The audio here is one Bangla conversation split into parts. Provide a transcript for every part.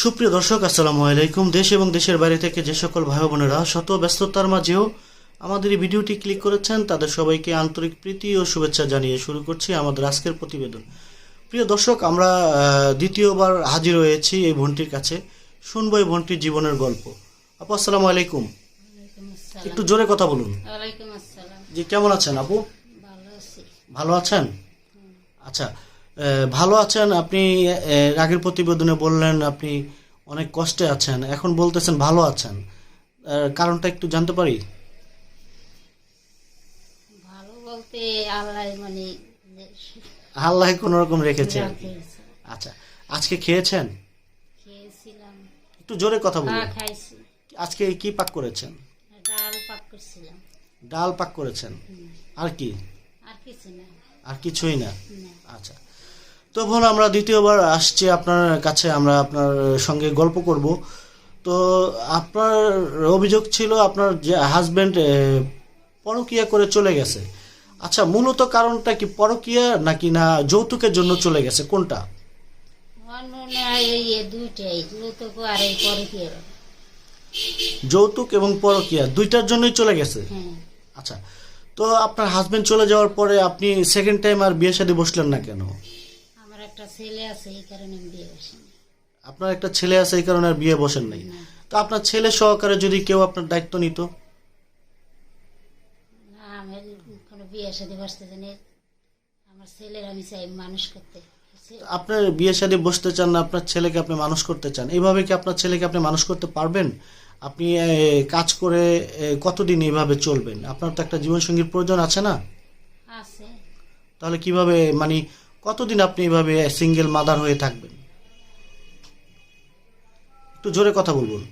সুপ্রিয় দর্শক আসসালামু আলাইকুম। দেশ এবং দেশের বাইরে থেকে যে সকল ভাই বোনেরা শত ব্যস্ততার মাঝেও আমাদের এই ভিডিওটি ক্লিক করেছেন তাদের সবাইকে আন্তরিক প্রীতি ও শুভেচ্ছা জানিয়ে শুরু করছি আমাদের আজকের প্রতিবেদন। প্রিয় দর্শক আমরা দ্বিতীয়বার হাজির হয়েছি এই বোনটির কাছে। শুনব এই বোনটির জীবনের গল্প। আপু আসসালামু আলাইকুম। একটু জোরে কথা বলুন। জি কেমন আছেন আপু? ভালো আছি। ভালো আছেন? আচ্ছা ভালো আছেন আপনি আগের প্রতিবেদনে বললেন আপনি অনেক কষ্টে আছেন এখন বলতেছেন ভালো আছেন। কারণটা একটু জানতে পারি? ভালো বলতে আল্লাহ মানে আল্লাহ কোন রকম রাখিয়েছে। আচ্ছা আজকে খেয়েছেন? খেয়েছিলাম। একটু জোরে কথা বলুন। খাইছি। আজকে কি পাক করেছেন? ডাল পাক করছিলাম। ডাল পাক করেছেন? আর কি? আর কিছু না। আর কিছুই না। আচ্ছা তো বোন আমরা দ্বিতীয়বার আসছি আপনার কাছে আমরা আপনার সঙ্গে গল্প করব। তো আপনার অভিযোগ ছিল আপনার যে হাজবেন্ড পরকিয়া করে চলে গেছে। আচ্ছা মূলত কারণটা কি পরকিয়া নাকি না যৌতুকের জন্য চলে গেছে? কোনটা? যৌতুক এবং পরকিয়া দুইটার জন্যই চলে গেছে? হ্যাঁ। আচ্ছা তো আপনার হাজবেন্ড চলে যাওয়ার পরে আপনি সেকেন্ড টাইম আর বিয়ে শাদী বসলেন না কেন? একটা ছেলে আছে এই কারণে আমি বিয়ে বসিনি। আপনার একটা ছেলে আছে এই কারণে আর বিয়ে বসেন নাই? তো আপনার ছেলে সহকারে যদি কেউ আপনার দায়িত্ব নিত? না আমি কোনো বিয়ে সাথে বসতে জানি আমার ছেলের আমি চাই মানুষ করতে। আপনার বিয়ে শাদী বসতে চান না আপনার ছেলেকে আপনি মানুষ করতে চান। এইভাবে কি আপনার ছেলেকে আপনি মানুষ করতে পারবেন? আপনি কাজ করে কতদিন এইভাবে চলবেন? আপনার তো একটা জীবনসঙ্গীর প্রয়োজন আছে না? আছে। তাহলে কীভাবে মানে কতদিন আপনি এইভাবে সিঙ্গেল মাদার হয়ে থাকবেন? একটু জোরে কথা বলুন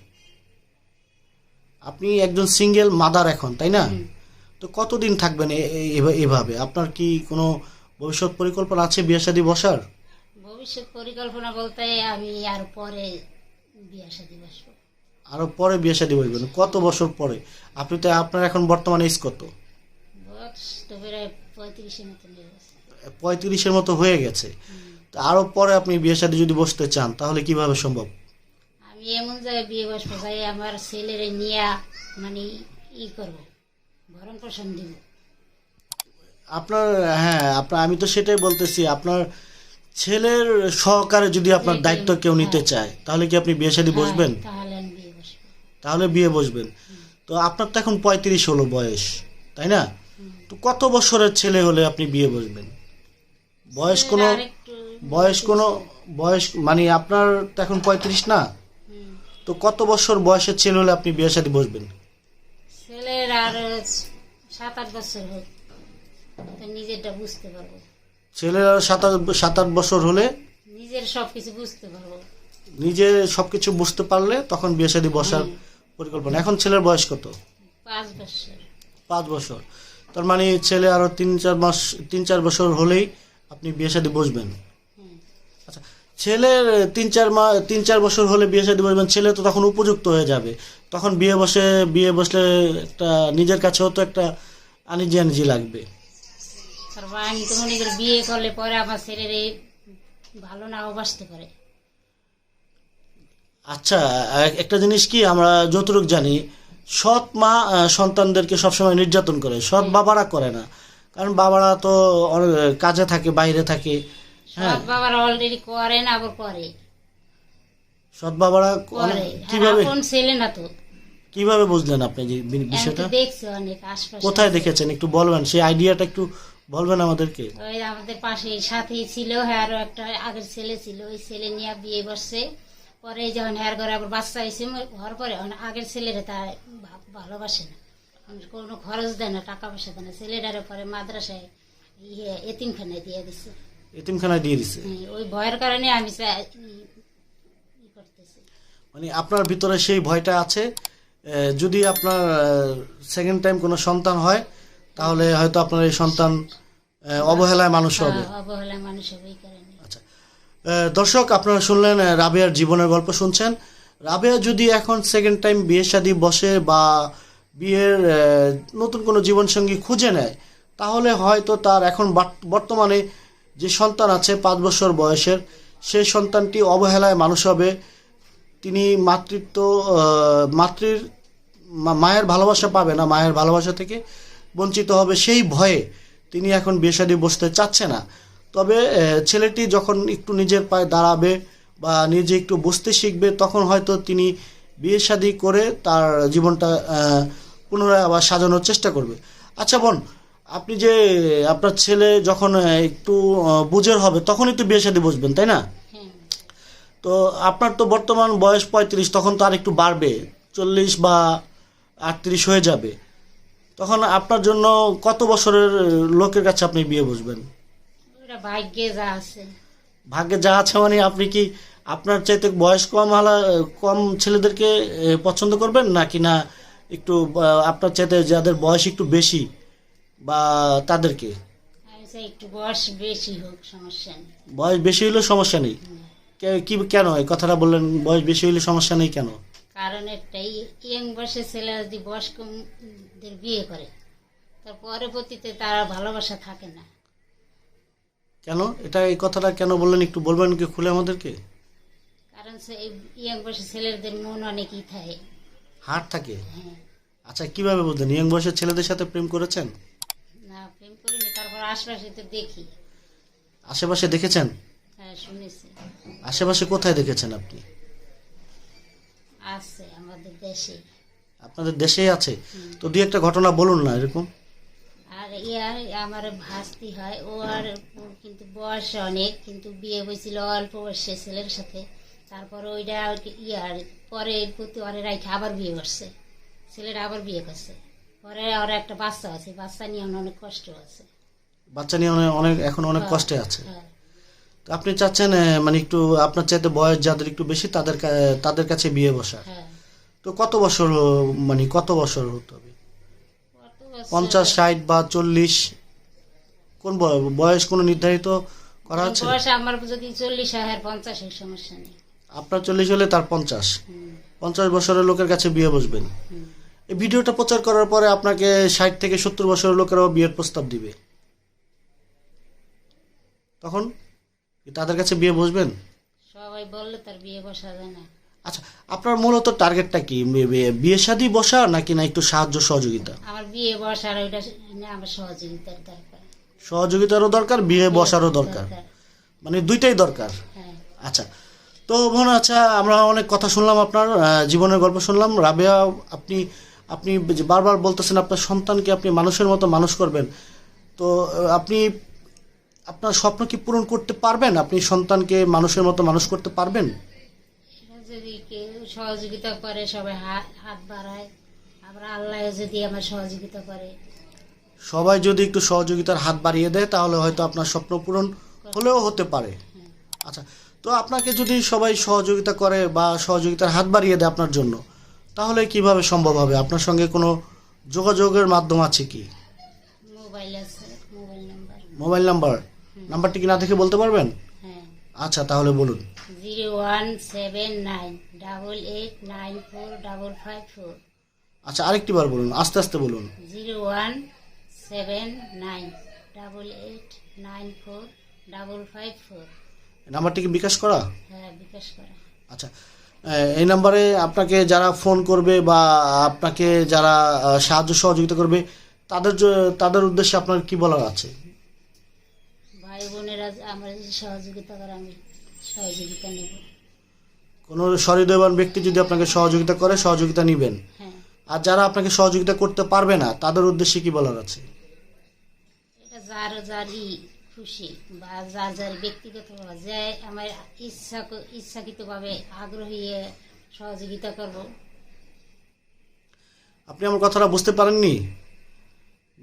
আপনি একজন সিঙ্গেল মাদার এখন তাই না? তো কতদিন থাকবেন এভাবে? আপনার কি কোনো ভবিষ্যৎ পরিকল্পনা আছে বিয়ে শাদী বসার? ভবিষ্যৎ পরিকল্পনা বলতে আমি আর পরে বিয়ে সাথে বসবো। আরও পরে বিয়ে শাদী বসবেন? কত বছর পরে? আপনি তো আপনার এখন বর্তমানে এজ কত? বয়স তো প্রায় পঁয়ত্রিশের মতো পঁয়ত্রিশের মতো হয়ে গেছে। তো আরও পরে আপনি বিয়ে শাদী যদি বসতে চান তাহলে কীভাবে সম্ভব? আমি এমন জায়গায় বিয়ে বসবো যাই আমার ছেলের নিয়ে মানে ই করব ভরণ পোষণ দিব। আপনার হ্যাঁ আপনার আমি তো সেটাই বলতেছি আপনার ছেলের সহকারে যদি আপনার দায়িত্ব কেউ নিতে চায় তাহলে কি আপনি বিয়ে শাদী বসবেন? হ্যাঁ, তাহলে আমি বিয়ে বসবো। তাহলে বিয়ে বসবেন। তো আপনার তো এখন পঁয়ত্রিশ হলো বয়স তাই না? তো কত বছরের ছেলে হলে আপনি বিয়ে বসবেন? বয়স কোনো বয়স কোনো বয়স মানে আপনার তো এখন পঁয়ত্রিশ না? তো কত বছর বয়সের ছেলে হলে আপনি বিয়ের সাথে বসবেন? ছেলের আর সাত আট বছর হোক। নিজেরটা বুঝতে পারব। ছেলের আর সাত আট সাত আট বছর হলে নিজের সব কিছু বুঝতে পারব। নিজে সবকিছু বুঝতে পারলে তখন বিয়ে শাদী বসার পরিকল্পনা। এখন ছেলের বয়স কত? পাঁচ বছর। পাঁচ বছর। তার মানে ছেলে আরও তিন চার মাস তিন চার বছর হলেই আপনি বিয়ে শাদী বসবেন। আচ্ছা ছেলের তিন চার মা তিন চার বছর হলে বিয়ে শাদী বসবেন ছেলে তো তখন উপযুক্ত হয়ে যাবে। তখন বিয়ে বসে বিয়ে বসলে একটা নিজের কাছেও তো একটা আনিজি আনিজি লাগবে। আমি তো মনে করি বিয়ে করলে পরে আমার ছেলের ভালো নাও বাসতে পারে। আচ্ছা একটা জিনিস কি আমরা যতটুক জানি সৎ মা সন্তানদেরকে সবসময় নির্যাতন করে সৎ বাবারা করে না। কারণ বাবারা তো কাজে থাকে বাইরে থাকে হ্যাঁ। সৎ বাবার অলরেডি করে না আবার করে। সৎ বাবারা করে। অনেক- আর কীভাবে আপন ছেলে না তো। কীভাবে বুঝলেন আপনি যে বিষয়টা? দেখছি অনেক আশপাশে। কোথায় দেখেছেন? একটু বলবেন সেই আইডিয়াটা একটু বলবেন আমাদেরকে। ওই আমাদের পাশে সাথেই ছিল হ্যাঁ আরও একটা আগের ছেলে ছিল ওই ছেলে নিয়ে বিয়ে বসছে পরে যখন হ্যার ঘরে আবার বাচ্চা হয়েছে ঘর পরে আগের ছেলেরা তা ভা- ভালোবাসে না। কোনো খরচ দেয় না টাকা পয়সা দেয় না। ছেলেটারে পরে মাদ্রাসায় ইয়ে এতিমখানায় দিয়ে দিচ্ছে এতিমখানায় দিয়ে দিছে? হ্যাঁ, ওই ভয়ের কারণে আমি করতেছি। মানে আপনার ভিতরে সেই ভয়টা আছে? যদি আপনার সেকেন্ড টাইম কোনো সন্তান হয় তাহলে হয়তো আপনার এই সন্তান অবহেলায় মানুষ হবে। হ্যাঁ, অবহেলায় মানুষ হবে আচ্ছা। দর্শক আপনারা শুনলেন রাবেয়ার জীবনের গল্প শুনছেন। রাবেয়া যদি এখন সেকেন্ড টাইম বিয়ে শাদী বসে বা বিয়ের নতুন কোনো জীবনসঙ্গী খুঁজে নেয়, তাহলে হয়তো তার এখন বর্তমানে যে সন্তান আছে পাঁচ বছর বয়সের, সেই সন্তানটি অবহেলায় মানুষ হবে। তিনি মাতৃত্ব মাতৃর মায়ের ভালোবাসা পাবে না, মায়ের ভালোবাসা থেকে বঞ্চিত হবে সেই ভয়ে তিনি এখন বিয়েশাদি বসতে চাচ্ছে না। তবে ছেলেটি যখন একটু নিজের পায়ে দাঁড়াবে বা নিজে একটু বসতে শিখবে, তখন হয়তো তিনি বিয়ে শাদী করে তার জীবনটা পুনরায় আবার সাজানোর চেষ্টা করবে। আচ্ছা বোন আপনি যে আপনার ছেলে যখন একটু বুঝের হবে তখনই একটু বিয়ে শাদী বসবেন তাই না? তো আপনার তো বর্তমান বয়স পঁয়ত্রিশ তখন তো আর একটু বাড়বে চল্লিশ বা আটত্রিশ হয়ে যাবে। তখন আপনার জন্য কত বছরের লোকের কাছে আপনি বিয়ে বসবেন? ভাগ্যে যা আছে। ভাগ্যে যা আছে মানে আপনি কি আপনার চাইতে বয়স কম হালা কম ছেলেদেরকে পছন্দ করবেন নাকি না একটু আপনার চাইতে যাদের বয়স একটু বেশি বা তাদেরকে? একটু বয়স বেশি হোক সমস্যা নেই। বয়স বেশি হলেও সমস্যা নেই? কে- কি কেন? এই কথাটা বললেন বয়স বেশি হলে সমস্যা নেই কেন? কারণ একটাই ইয়ং বয়সের ছেলে যদি বয়স্কদের বিয়ে করে তার পরবর্তীতে তারা ভালোবাসা থাকে না। কেন? এটা এই কথাটা কেন বললেন? একটু বলবেন কি খুলে আমাদেরকে? কারণ সে ইয়ং বয়সের ছেলেদের মন অনেকই থাকে। হাট থাকে? আচ্ছা কীভাবে বুঝলেন ইয়ং বয়সের ছেলেদের সাথে প্রেম করেছেন? না প্রেম করিনি তারপর আশেপাশে তো দেখি। আশেপাশে দেখেছেন? হ্যাঁ শুনেছি। আশেপাশে কোথায় দেখেছেন আপনি? আছে আমাদের দেশে। আপনাদের দেশেই আছে? তো দুই একটা ঘটনা বলুন না এরকম। আর ইয়ার আমার ভাস্তি হয় ও আর কিন্তু বয়স অনেক কিন্তু বিয়ে হয়েছিল অল্প বয়সে ছেলের সাথে। তারপর ওইটা ইয়ার পরে প্রতি ওরে রাখে আবার বিয়ে করছে। ছেলেটা আবার বিয়ে করছে। পরে আর একটা বাচ্চা আছে বাচ্চা নিয়ে অনেক কষ্ট আছে। বাচ্চা নিয়ে অনেক অনেক এখন অনেক কষ্টে আছে। হ্যাঁ। তো আপনি চাচ্ছেন মানে একটু আপনার চাইতে বয়স যাদের একটু বেশি তাদের তাদের কাছে বিয়ে বসা হ্যাঁ। তো কত বছর মানে কত বছর হতে হবে? পঞ্চাশ ষাট বা চল্লিশ? কোন বয়- বয়স কোনো নির্ধারিত করা আছে? বয়স আমার যদি চল্লিশ হয় পঞ্চাশের সমস্যা নেই। আপনার চল্লিশ হলে তার পঞ্চাশ। পঞ্চাশ বছরের লোকের কাছে বিয়ে বসবেন। এই ভিডিওটা প্রচার করার পরে আপনাকে ষাট থেকে সত্তর বছরের লোকেরাও বিয়ের প্রস্তাব দিবে। তখন তাদের কাছে বিয়ে বসবেন? সবাই বললে তার বিয়ে বসা যায় না। আচ্ছা আপনার মূলত টার্গেটটা কি? বিয়ে- বিয়ে বসা নাকি না একটু সাহায্য সহযোগিতা? আমার বিয়ে বসার ওইটা আমার সহযোগিতার দরকার। সহযোগিতারও দরকার বিয়ে বসারও দরকার। মানে দুইটাই দরকার। হ্যাঁ। আচ্ছা তো বোন আচ্ছা আমরা অনেক কথা শুনলাম আপনার জীবনের গল্প শুনলাম। রাবেয়া আপনি আপনি বারবার বলতেছেন আপনার সন্তানকে আপনি মানুষের মতো মানুষ করবেন। তো আপনি আপনার স্বপ্ন কি পূরণ করতে পারবেন? আপনি সন্তানকে মানুষের মতো মানুষ করতে পারবেন? যদি কেউ সহযোগিতা করে সবাই হাত হাত বাড়ায়। আবার আল্লাহ যদি আমার সহযোগিতা করে। সবাই যদি একটু সহযোগিতার হাত বাড়িয়ে দেয় তাহলে হয়তো আপনার স্বপ্ন পূরণ হলেও হতে পারে। আচ্ছা তো আপনাকে যদি সবাই সহযোগিতা করে বা সহযোগিতার হাত বাড়িয়ে দেয় আপনার জন্য তাহলে কীভাবে সম্ভব হবে? আপনার সঙ্গে কোনো যোগাযোগের মাধ্যম আছে কি? Mobile mobile number. Mobile number? নাম্বারটি কি না দেখে বলতে পারবেন? হ্যাঁ। আচ্ছা তাহলে বলুন। Zero one seven nine double eight nine four double five four. আচ্ছা আরেকটি বার বলুন আস্তে আস্তে বলুন। Zero one seven nine double eight nine four double five four. নাম্বারটি কি বিকাশ করা? হ্যাঁ বিকাশ করা। আচ্ছা এই নাম্বারে আপনাকে যারা ফোন করবে বা আপনাকে যারা সাহায্য সহযোগিতা করবে তাদের তাদের উদ্দেশ্যে আপনার কি বলার আছে? ভাই বোনেরা আমার যদি সহযোগিতা করে আমি সহযোগিতা নেব। কোনো সহৃদয়বান ব্যক্তি যদি আপনাকে সহযোগিতা করে সহযোগিতা নেবেন। হ্যাঁ। আর যারা আপনাকে সহযোগিতা করতে পারবে না তাদের উদ্দেশ্যে কি বলার আছে? এটা যার যারই খুশি বা যার যার ব্যক্তিগত যে আমার ইচ্ছা ইচ্ছাকৃতভাবে আগ্রহী সহযোগিতা করব। আপনি আমার কথাটা বুঝতে পারেননি?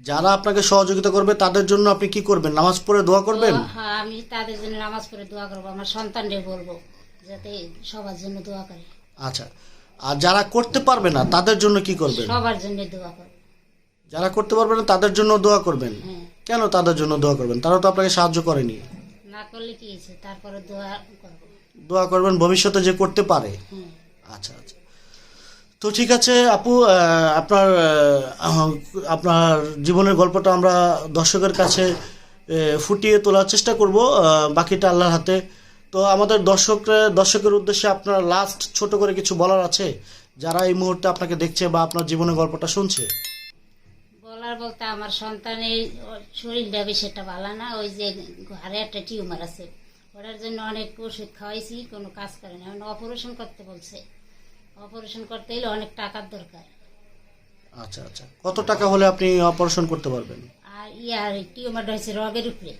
যারা আপনাকে সহযোগিতা করবে তাদের জন্য আপনি কি করবেন? নামাজ পড়ে দোয়া করবেন? হ্যাঁ আমি তাদের জন্য নামাজ পড়ে দোয়া করব আমার সন্তানরে বলব যাতে সবার জন্য দোয়া করে। আচ্ছা আর যারা করতে পারবে না তাদের জন্য কি করবেন? সবার জন্য দোয়া করব। যারা করতে পারবে না তাদের জন্য দোয়া করবেন? হ্যাঁ। কেন তাদের জন্য দোয়া করবেন? তারা তো আপনাকে সাহায্য করেনি। না করলে কি হয়েছে? তারপরে দোয়া করব। দোয়া করবেন ভবিষ্যতে যে করতে পারে। আচ্ছা আচ্ছা। তো ঠিক আছে আপু আপনার আপনার জীবনের গল্পটা আমরা দর্শকের কাছে ফুটিয়ে তোলার চেষ্টা করব বাকিটা আল্লাহর হাতে। তো আমাদের দর্শকরা দর্শকের উদ্দেশ্যে আপনার লাস্ট ছোট করে কিছু বলার আছে? যারা এই মুহূর্তে আপনাকে দেখছে বা আপনার জীবনের গল্পটা শুনছে? বলার বলতে আমার সন্তানের শরীরটা বেশি একটা ভালো না ওই যে ঘরে একটা টিউমার আছে। ওটার জন্য অনেক ওষুধ খাওয়াইছি কোনো কাজ করে না। অপারেশন করতে বলছে। অপারেশন করতে গেলে অনেক টাকার দরকার। আচ্ছা আচ্ছা। কত টাকা হলে আপনি অপারেশন করতে পারবেন? আর ইয়ার টিউমারটা হয়েছে রগের উপরে।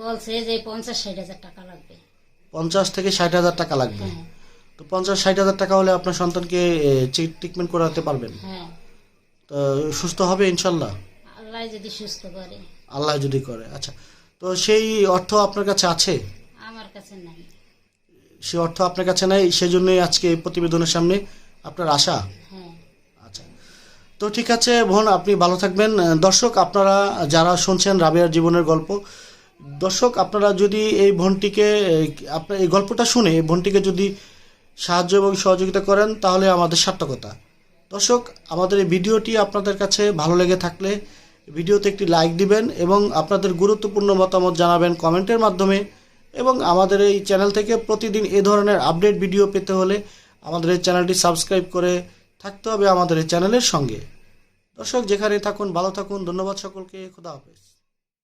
বলছে যে পঞ্চাশ ষাট হাজার টাকা লাগবে। পঞ্চাশ থেকে ষাট হাজার টাকা লাগবে? হ্যাঁ। তো পঞ্চাশ ষাট হাজার টাকা হলে আপনার সন্তানকে ট্রিটমেন্ট করাতে পারবেন? হ্যাঁ। তো সুস্থ হবে ইনশাল্লাহ? আল্লাহ যদি সুস্থ করে। আল্লাহ যদি করে আচ্ছা। তো সেই অর্থ আপনার কাছে আছে? আমার কাছে নাই। সেই অর্থ আপনার কাছে নাই সেজন্যই আজকে এই প্রতিবেদনের সামনে আপনার আশা? হ্যাঁ। আচ্ছা। তো ঠিক আছে বোন আপনি ভালো থাকবেন। দর্শক আপনারা যারা শুনছেন রাবিয়ার জীবনের গল্প দর্শক আপনারা যদি এই বোনটিকে আপনার এই গল্পটা শুনে এই বোনটিকে যদি সাহায্য এবং সহযোগিতা করেন তাহলে আমাদের সার্থকতা। দর্শক, আমাদের এই ভিডিওটি আপনাদের কাছে ভালো লেগে থাকলে ভিডিওতে একটি লাইক দিবেন এবং আপনাদের গুরুত্বপূর্ণ মতামত জানাবেন কমেন্টের মাধ্যমে এবং আমাদের এই চ্যানেল থেকে প্রতিদিন এ ধরনের আপডেট ভিডিও পেতে হলে আমাদের এই চ্যানেলটি সাবস্ক্রাইব করে থাকতে হবে আমাদের এই চ্যানেলের সঙ্গে। দর্শক যেখানে থাকুন, ভালো থাকুন, ধন্যবাদ সকলকে, খুদা হাফেজ।